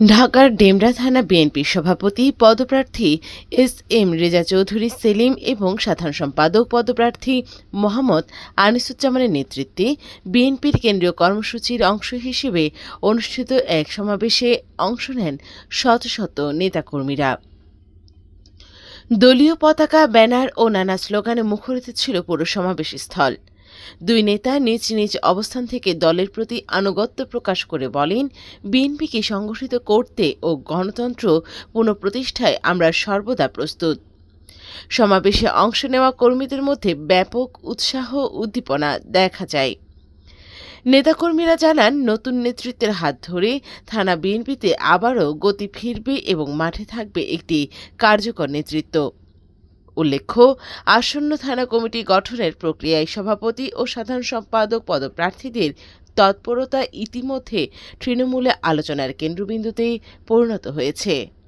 ঢাকার ডেমরা থানা বিএনপির সভাপতি, পদপ্রার্থী এস এম রেজা চৌধুরী, সেলিম এবং সাধারণ সম্পাদক পদপ্রার্থী মোহাম্মদ আনিসুজ্জামানের নেতৃত্বে বিএনপির কেন্দ্রীয় কর্মসূচির অংশ হিসেবে অনুষ্ঠিত এক সমাবেশে অংশ নেন শত শত নেতাকর্মীরা। দলীয় পতাকা, ব্যানার ও নানা স্লোগানে মুখরিত ছিল পুরো সমাবেশ স্থল দুই নেতা নিজ নিজ অবস্থান থেকে দলের প্রতি আনুগত্য প্রকাশ করে বলেন, বিএনপিকে সংগঠিত করতে ও গণতন্ত্র পুনঃপ্রতিষ্ঠায় আমরা সর্বদা প্রস্তুত। সমাবেশে অংশ নেওয়া কর্মীদের মধ্যে ব্যাপক উৎসাহ উদ্দীপনা দেখা যায়। নেতাকর্মীরা জানান, নতুন নেতৃত্বের হাত ধরে থানা বিএনপিতে আবারও গতি ফিরবে এবং মাঠে থাকবে একটি কার্যকর নেতৃত্ব। উল্লেখ্য, আসন্ন থানা কমিটি গঠনের প্রক্রিয়ায় সভাপতি ও সাধারণ সম্পাদক পদপ্রার্থীদের তৎপরতা ইতিমধ্যে তৃণমূলে আলোচনার কেন্দ্রবিন্দুতে পরিণত হয়েছে।